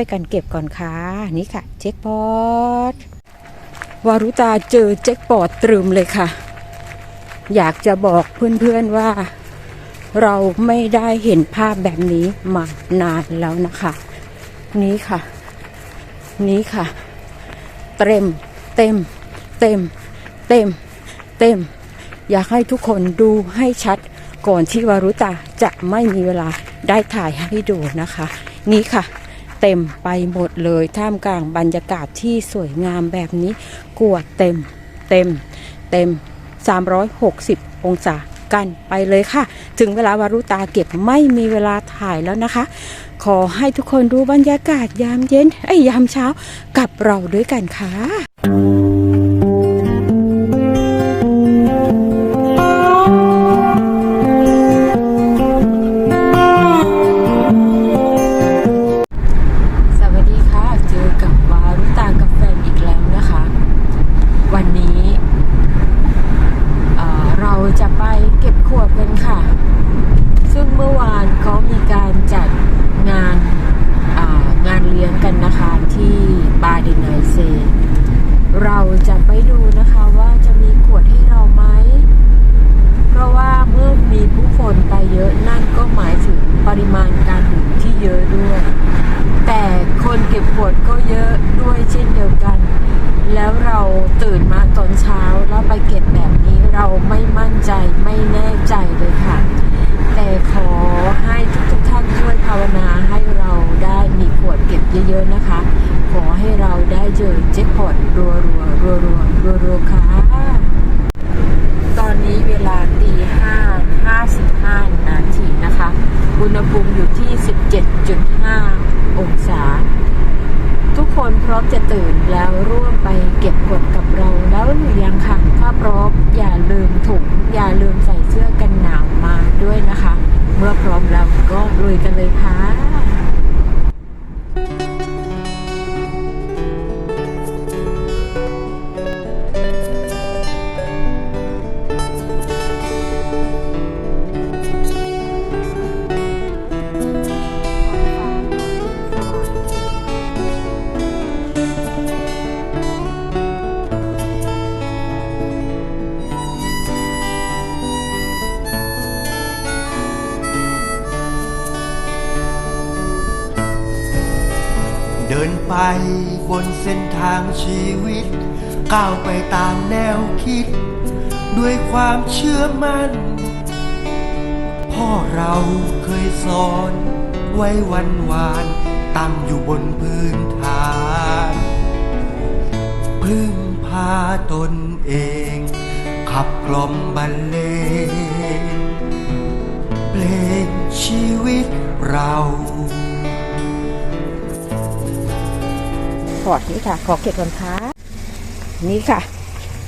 ช่วยกันเก็บก่อนค่ะ นี่ค่ะ เช็คพอตวารุตาเจอเจ็คปอดตรึมเลยค่ะ อยากจะบอกเพื่อนๆว่า เราไม่ได้เห็นภาพแบบนี้มานานแล้วนะคะ นี้ค่ะ นี้ค่ะ เต็ม เต็ม เต็ม เต็ม เต็ม อยากให้ทุกคนดูให้ชัดก่อนที่วารุตาจะไม่มีเวลาได้ถ่ายให้ดูนะคะ นี่ค่ะ เต็มไปหมดเลย ท่ามกลางบรรยากาศที่สวยงามแบบนี้กวดเต็มเต็มเต็ม 360 องศากันไปเลยค่ะ ถึงเวลาวารุตาเก็บไม่มีเวลาถ่ายแล้วนะคะ ขอให้ทุกคนดูบรรยากาศยามเย็นไอ้ยยามเช้ากับเราด้วยกันค่ะ อะๆนะคะ ขอให้เราได้เจอแจ็คพอตรัวๆรัวๆรัวๆค่ะ ตอนนี้เวลาตีห้าห้าสิบห้านาทีนะคะ อุณหภูมิอยู่ที่17.5องศา ทุกคนพร้อมจะตื่นแล้วร่วมไปเก็บกดกับเราแล้วหรือยังคะถ้าพร้อมอย่าลืมถุงอย่าลืมใส่เสื้อกันหนาวมาด้วยนะคะ เมื่อพร้อมแล้วก็ลุยกันเลยค่ะางชีวิต ก้าวไปตามแนวคิด ด้วยความเชื่อมัน่น พ่อเราเคยสอน ไว้วันวานตั้งอยู่บนพื้นฐาน พึ่งพาตนเอง ขับกล่อมบรรเลงเพลงชีวิตเรา พอร์ตนี่ค่ะ ขอเก็บก่อนค่ะ นี่ค่ะ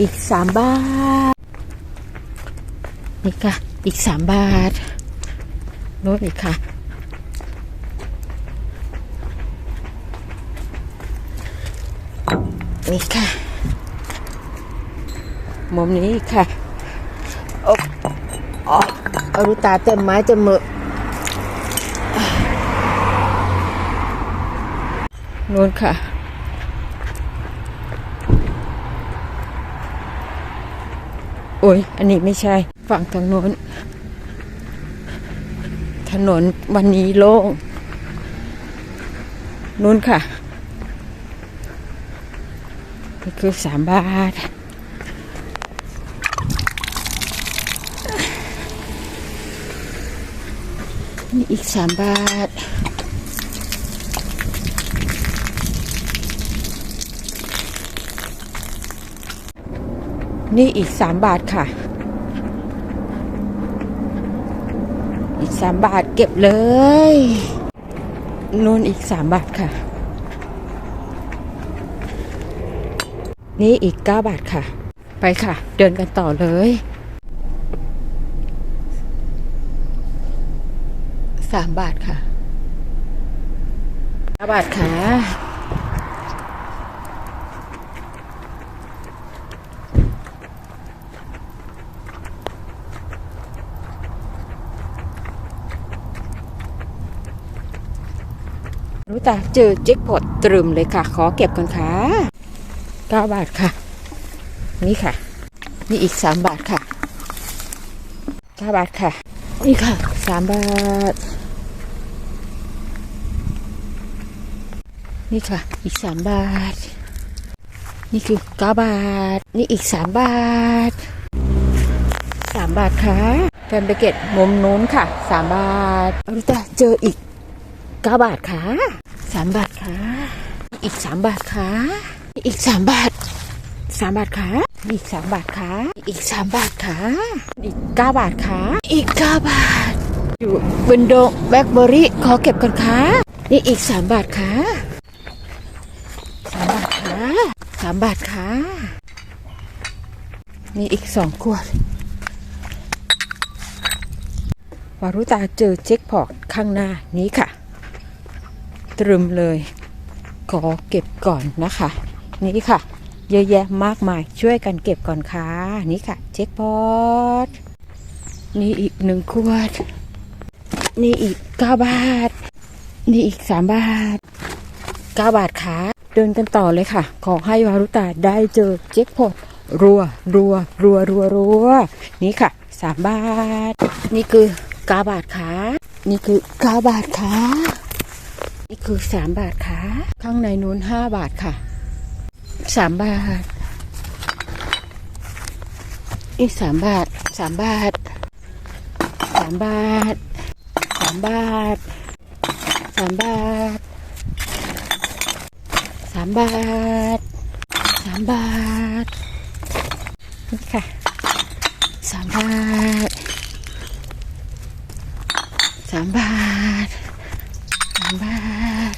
อีกสามบาท นี่ค่ะ อีกสามบาทโน้ตอีกค่ะ นี่ค่ะ มุมนี้ค่ะโอ๊อ๋ออาดูตาเต็มไม้เต็มมือนู้นค่ะ โอ้ย อันนี้ไม่ใช่ ฝั่งทางโน้น ถนนวันนี้โล่งนู้นค่ะนี่คือสามบาท นี่อีกสามบาท นี่อีกสามบาทค่ะ อีกสามบาทเก็บเลยนู่นอีกสามบาทค่ะ นี่อีกเก้าบาทค่ะ ไปค่ะ เดินกันต่อเลยสามบาทค่ะเก้าบาทค่ะ ตาเจอแจ็คพอตตรึมเลยค่ะ ขอเก็บก่อนค่ะเก้าบาทค่ะ นี่ค่ะ นี่อีกสามบาทค่ะเก้าบาทค่ะ นี่ค่ะสามบาท นี่ค่ะ อีกสามบาท นี่คือเก้าบาท นี่อีกสามบาทสามบาทค่ะแฟนเบเกตมุมนู้นค่ะสามบาทอริตาเจออีกเก้าบาทค่ะ สามบาทค่ะ อีกสามบาทค่ะ อีกสามบาทสามบาทค่ะ อีกสามบาทค่ะ อีกสามบาทค่ะ อีกเก้าบาทค่ะ อีกเก้าบาท อยู่บนโดงแบล็คเบอร์รี่ขอเก็บก่อนค่ะ นี่อีกสามบาทค่ะสามบาทค่ะสามบาทค่ะ นี่อีกสองขวดวารุตาเจอเช็คพอร์ตข้างหน้านี้ค่ะ ตรึมเลย ขอเก็บก่อนนะคะ นี่ค่ะ เยอะแยะมากมายช่วยกันเก็บก่อนค่ะ นี่ค่ะ เช็คพอตนี่อีกหนึ่งขวด นี่อีกเก้าบาท นี่อีกสามบาทเก้าบาทค่ะ เดินกันต่อเลยค่ะ ขอให้วารุตาได้เจอเจ็คพอตรัวรัวรัวรัวรัวนี่ค่ะสามบาท นี่คือเก้าบาทค่ะ นี่คือเก้าบาทค่ะ นี่คือสามบาทค่ะ ข้างในนู้นห้าบาทค่ะสามบาทนี่สามบาทสามบาทสามบาทสามบาทสามบาทสามบาทสามบาทนี่ค่ะสามบาทสามบาท มบาท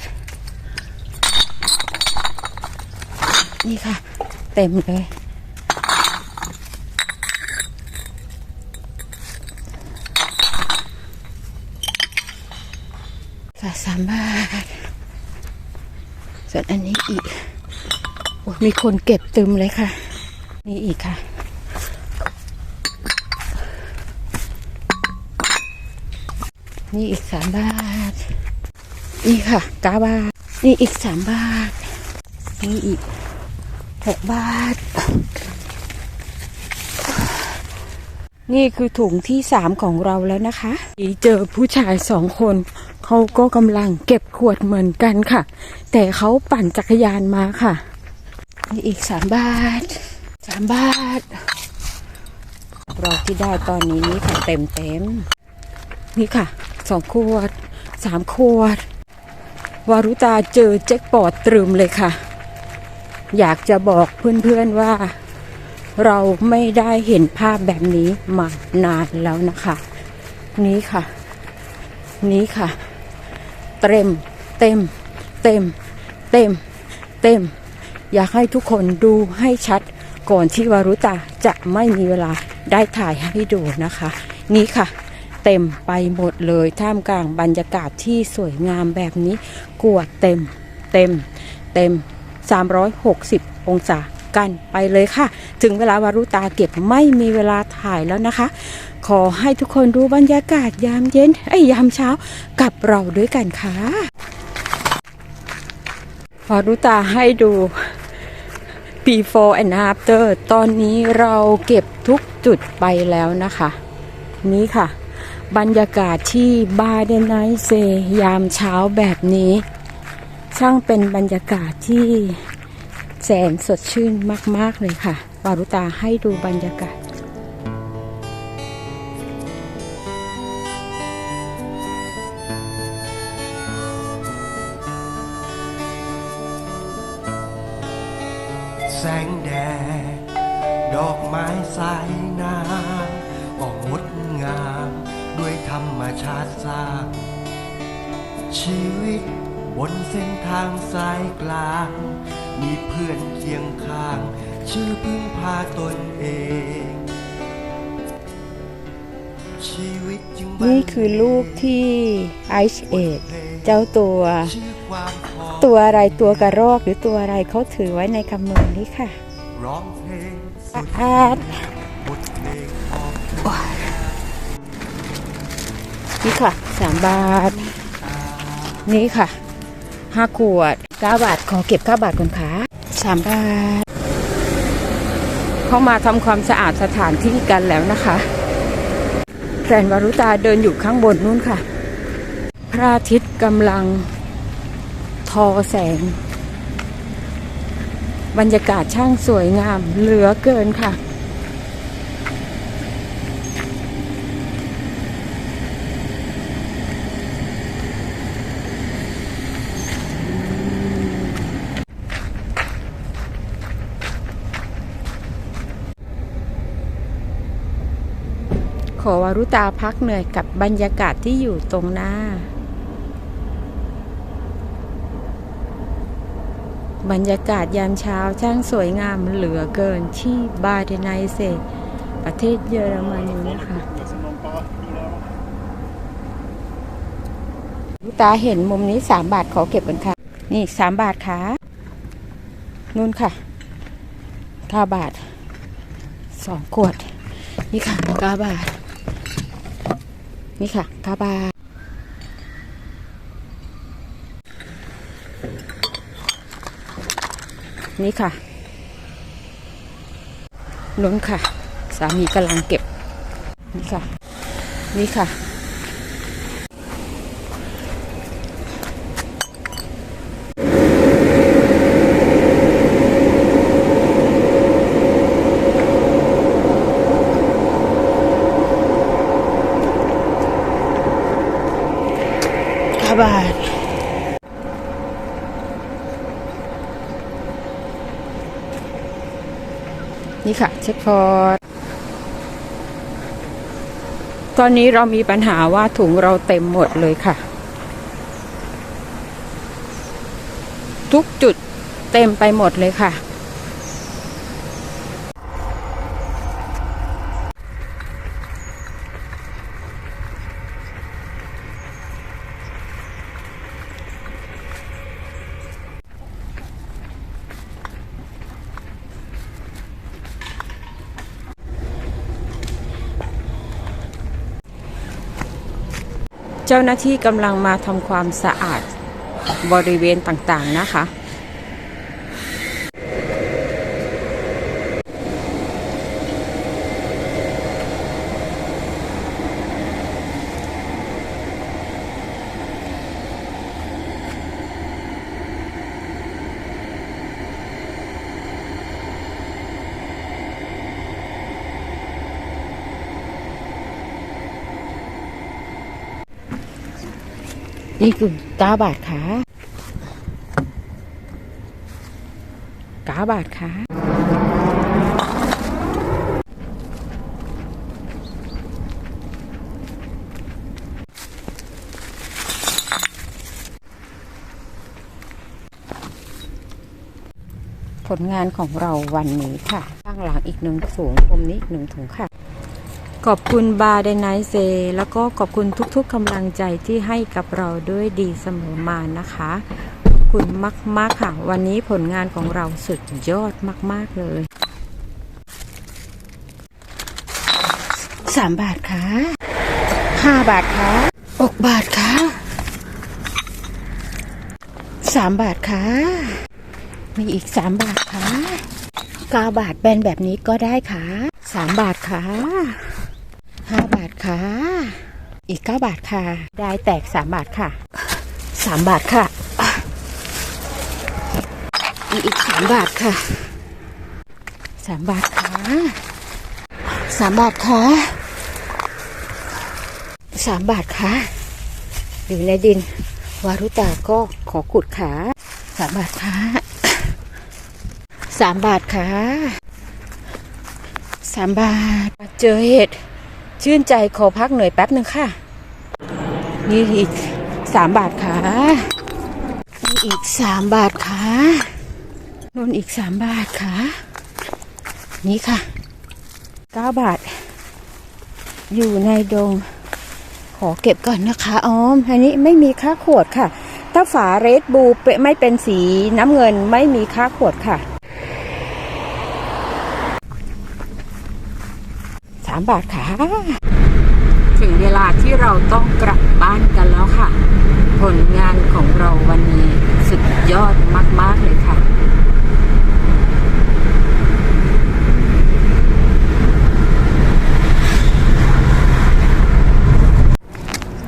นี่ค่ะ เต็มเลย ค่ะสามบาทส่วนอันนี้อีกอมีคนเก็บตึมเลยค่ะ นี่อีกค่ะนี่อีกสามบาท นี่ค่ะเก้าบาท นี่อีกสามบาท นี่อีกหกบาท นี่คือถุงที่สามของเราแล้วนะคะเจอผู้ชายสองคน เขาก็กำลังเก็บขวดเหมือนกันค่ะ แต่เขาปั่นจักรยานมาค่ะ นี่อีกสามบาทสามบาทเราที่ได้ตอนนี้นี่ค่ะเต็มเต็มนี่ค่ะสองขวดสามขวด วารุตาเจอแจ็คปอตตรึมเลยค่ะ อยากจะบอกเพื่อนๆว่า เราไม่ได้เห็นภาพแบบนี้มานานแล้วนะคะ นี้ค่ะ นี้ค่ะ เต็ม เต็ม เต็ม เต็ม เต็ม อยากให้ทุกคนดูให้ชัดก่อนที่วารุตาจะไม่มีเวลาได้ถ่ายให้ดูนะคะ นี่ค่ะ เต็มไปหมดเลย ท่ามกลางบรรยากาศที่สวยงามแบบนี้กวดเต็มเต็มเต็ม 360 องศากันไปเลยค่ะ ถึงเวลาวารุตาเก็บไม่มีเวลาถ่ายแล้วนะคะ ขอให้ทุกคนดูบรรยากาศยามเย็นไอ้ยามเช้ากับเราด้วยกันค่ะวารุตาให้ดู before and after ตอนนี้เราเก็บทุกจุดไปแล้วนะคะ นี่ค่ะ บรรยากาศที่บาเดนไนเซยามเช้าแบบนี้ ช่างเป็นบรรยากาศที่แสนสดชื่นมาก ๆ เลยค่ะวารุตาให้ดูบรรยากาศแสงแดด ดอกไม้สายน้ำออกงดงาม ด้วยธรรมชาติสร้าง ชีวิตบนเส้นทางสายกลาง มีเพื่อนเคียงข้าง ชื่อพึ่งพาตนเอง ชีวิตจึงบันี่คือลูกที่ไอซ์เอดเจ้าตัวชื่อความพอตัวอะไรตัวกระรอกหรือตัวอะไรเขาถือไว้ในกำมือนี้ค่ะร้องเพลงสุดอาด นี่ค่ะสามบาท นี่ค่ะห้าขวดเก้าบาท ขอเก็บเก้าบาทก่อนค่ะสามบาท เข้ามาทำความสะอาดสถานที่กันแล้วนะคะแฟนวารุตาเดินอยู่ข้างบนนู้นค่ะ พระอาทิตย์กำลังทอแสง บรรยากาศช่างสวยงาม เหลือเกินค่ะ อวารุตาพักเหนื่อยกับบรรยากาศที่อยู่ตรงหน้า บรรยากาศยามเช้าช่างสวยงามเหลือเกินที่บาเดนไนเซประเทศเยอรมนีนะคะลูกตาเห็นมุมนี้สามบาทขอเก็บกันค่ะ นี่สามบาทค่ะนู่นค่ะเก้าบาทสองขวด นี่ค่ะเก้าบาท นี่ค่ะเก้าบาทนี่ค่ะลุ้นค่ะ สามีกำลังเก็บ นี่ค่ะ นี่ค่ะ บาทนี่ค่ะ เช็คพอร์ตตอนนี้เรามีปัญหาว่าถุงเราเต็มหมดเลยค่ะ ทุกจุดเต็มไปหมดเลยค่ะ เจ้าหน้าที่กำลังมาทำความสะอาดบริเวณต่างๆนะคะ นี่คือเก้าบาทค่ะเก้าบาทค่ะผลงานของเราวันนี้ค่ะข้างหลังอีกหนึ่งถุงมุมนี้อีกหนึ่งถุงค่ะ ขอบคุณบาร์เดนไนเซแล้วก็ขอบคุณทุกๆกำลังใจที่ให้กับเราด้วยดีเสมอมานะคะขอบคุณมากๆค่ะ วันนี้ผลงานของเราสุดยอดมากๆเลยสามบาทค่ะห้าบาทค่ะอกบาทค่ะสามบาทค่ะมีอีกสามบาทค่ะเก้าบาทแบนแบบนี้ก็ได้ค่ะสามบาทค่ะ ห้าบาทค่ะ อีกเก้าบาทค่ะ ได้แตกสามบาทค่ะสามบาทค่ะ อีกอีกสามบาทค่ะสามบาทค่ะสามบาทค่ะสามบาทค่ะ อยู่ในดิน วารุตาก็ขอขุดขาสามบาทค่ะสามบาทค่ะสามบาท เจอเห็ด ชื่นใจขอพักเหนื่อยแป๊บหนึ่งค่ะ นี่อีกสามบาทค่ะนี่อีกสามบาทค่ะนนอีกสามบาทค่ะ นี่ค่ะเก้าบาท อยู่ในดง ขอเก็บก่อนนะคะออมอันนี้ไม่มีค่าขวดค่ะ ถ้าฝาเรดบูไม่เป็นสีน้ำเงินไม่มีค่าขวดค่ะ สามบาทค่ะ ถึงเวลาที่เราต้องกลับบ้านกันแล้วค่ะ ผลงานของเราวันนี้สุดยอดมาก ๆ เลยค่ะ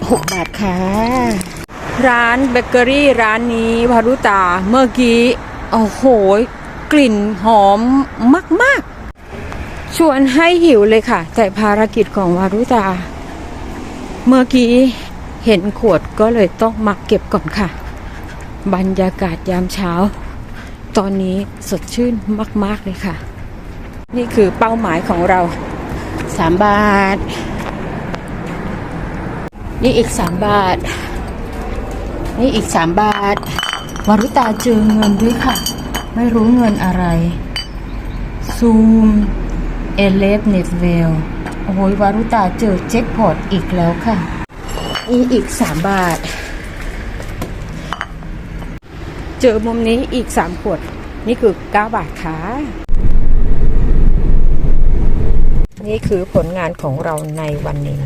หกบาทค่ะ ร้านเบเกอรี่ร้านนี้พารุตาเมื่อกี้ โอ้โห กลิ่นหอมมาก ๆ ชวนให้หิวเลยค่ะ แต่ภารกิจของวารุตา เมื่อกี้เห็นขวดก็เลยต้องมาเก็บก่อนค่ะ บรรยากาศยามเช้า ตอนนี้สดชื่นมาก ๆ เลยค่ะ นี่คือเป้าหมายของเรา3บาท นี่อีก3บาท นี่อีก3บาท วารุตาเจอเงินด้วยค่ะ ไม่รู้เงินอะไร ซูม เอเลฟเน็ตเวลโอ้ยวารุตาเจอเจ็คพอตอีกแล้วค่ะ นี่อีก3บาท เจอมุมนี้อีก3ขวด นี่คือ9บาทค่ะ นี่คือผลงานของเราในวันนี้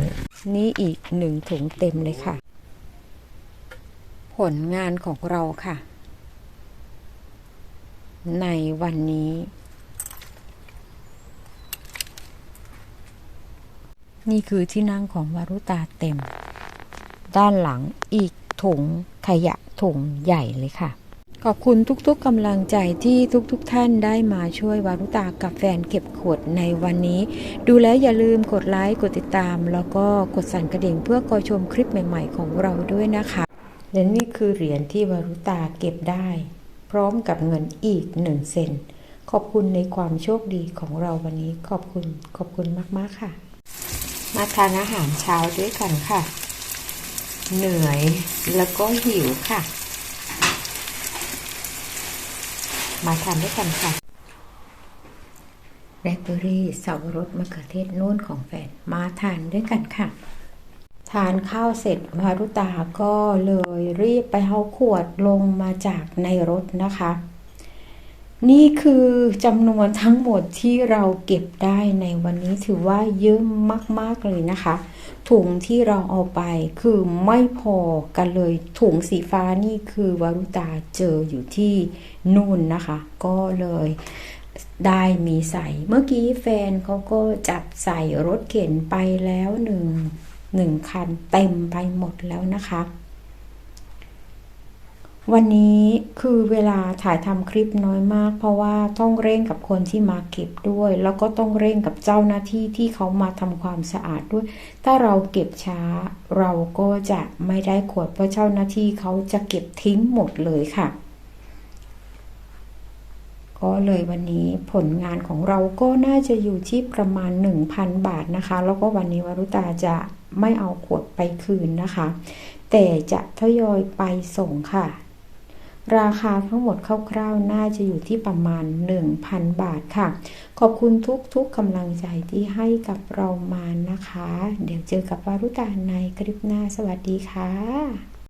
นี่อีกหนึ่งถุงเต็มเลยค่ะ ผลงานของเราค่ะ ในวันนี้ นี่คือที่นั่งของวารุตาเต็ม ด้านหลังอีกถุงขยะถุงใหญ่เลยค่ะ ขอบคุณทุกๆกำลังใจที่ทุกๆท่านได้มาช่วยวารุตากับแฟนเก็บขวดในวันนี้ ดูแล้วอย่าลืมกดไลค์กดติดตาม แล้วก็กดสั่นกระดิ่งเพื่อคอยชมคลิปใหม่ๆของเราด้วยนะคะและนี่คือเหรียญที่วารุตาเก็บได้ พร้อมกับเงินอีกหนึ่งเซนขอบคุณในความโชคดีของเราวันนี้ขอบคุณขอบคุณมากๆค่ะ มาทานอาหารเช้าด้วยกันค่ะ เหนื่อยแล้วก็หิวค่ะ มาทานด้วยกันค่ะแบล็คเบอรี่สับปะรดมะเขือเทศนุ่นของแฟนมาทานด้วยกันค่ะ ทานข้าวเสร็จวารุตาก็เลยรีบไปเอาขวดลงมาจากในรถนะคะ นี่คือจำนวนทั้งหมดที่เราเก็บได้ในวันนี้ถือว่าเยอะมาก ๆ เลยนะคะ ถุงที่เราเอาไปคือไม่พอกันเลย ถุงสีฟ้านี่คือวารุตาเจออยู่ที่นู่นนะคะ ก็เลยได้มีใส่ เมื่อกี้แฟนเขาก็จับใส่รถเข็นไปแล้วหนึ่งหนึ่งคันเต็มไปหมดแล้วนะคะ วันนี้คือเวลาถ่ายทำคลิปน้อยมาก เพราะว่าต้องเร่งกับคนที่มาเก็บด้วย แล้วก็ต้องเร่งกับเจ้าหน้าที่ที่เขามาทำความสะอาดด้วย ถ้าเราเก็บช้า เราก็จะไม่ได้ขวดเพราะเจ้าหน้าที่เขาจะเก็บทิ้งหมดเลยค่ะ ก็เลยวันนี้ผลงานของเราก็น่าจะอยู่ที่ประมาณ 1,000 บาทนะคะ แล้วก็วันนี้วรุตาจะไม่เอาขวดไปคืนนะคะ แต่จะทยอยไปส่งค่ะ ราคาทั้งหมดคร่าวๆ น่าจะอยู่ที่ประมาณ 1,000 บาทค่ะ ขอบคุณทุกๆกำลังใจที่ให้กับเรามานะคะ เดี๋ยวเจอกับวารุตาในคลิปหน้าสวัสดีค่ะ